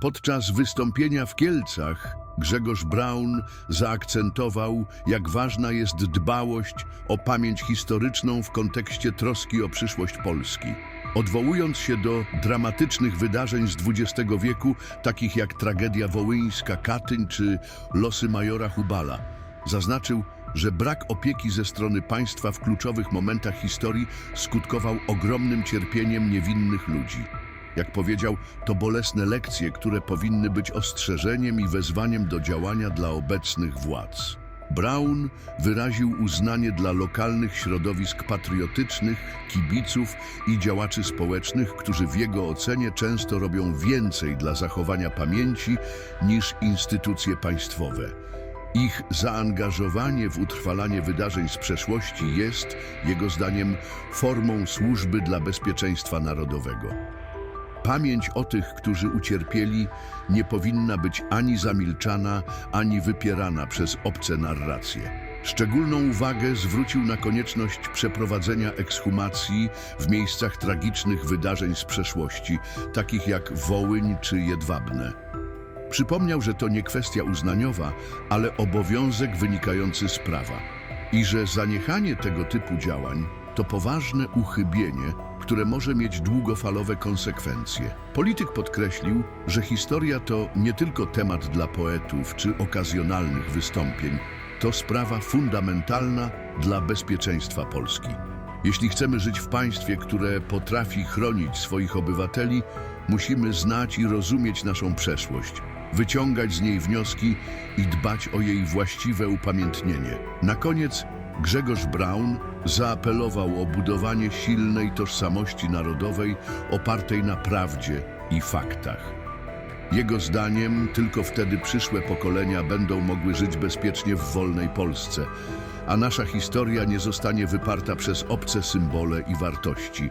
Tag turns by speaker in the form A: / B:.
A: Podczas wystąpienia w Kielcach Grzegorz Braun zaakcentował, jak ważna jest dbałość o pamięć historyczną w kontekście troski o przyszłość Polski. Odwołując się do dramatycznych wydarzeń z XX wieku, takich jak tragedia wołyńska, Katyń czy losy majora Hubala, zaznaczył, że brak opieki ze strony państwa w kluczowych momentach historii skutkował ogromnym cierpieniem niewinnych ludzi. Jak powiedział, to bolesne lekcje, które powinny być ostrzeżeniem i wezwaniem do działania dla obecnych władz. Brown wyraził uznanie dla lokalnych środowisk patriotycznych, kibiców i działaczy społecznych, którzy w jego ocenie często robią więcej dla zachowania pamięci niż instytucje państwowe. Ich zaangażowanie w utrwalanie wydarzeń z przeszłości jest, jego zdaniem, formą służby dla bezpieczeństwa narodowego. Pamięć o tych, którzy ucierpieli, nie powinna być ani zamilczana, ani wypierana przez obce narracje. Szczególną uwagę zwrócił na konieczność przeprowadzenia ekshumacji w miejscach tragicznych wydarzeń z przeszłości, takich jak Wołyń czy Jedwabne. Przypomniał, że to nie kwestia uznaniowa, ale obowiązek wynikający z prawa i że zaniechanie tego typu działań to poważne uchybienie, które może mieć długofalowe konsekwencje. Polityk podkreślił, że historia to nie tylko temat dla poetów czy okazjonalnych wystąpień, to sprawa fundamentalna dla bezpieczeństwa Polski. Jeśli chcemy żyć w państwie, które potrafi chronić swoich obywateli, musimy znać i rozumieć naszą przeszłość, wyciągać z niej wnioski i dbać o jej właściwe upamiętnienie. Na koniec Grzegorz Braun zaapelował o budowanie silnej tożsamości narodowej opartej na prawdzie i faktach. Jego zdaniem tylko wtedy przyszłe pokolenia będą mogły żyć bezpiecznie w wolnej Polsce, a nasza historia nie zostanie wyparta przez obce symbole i wartości.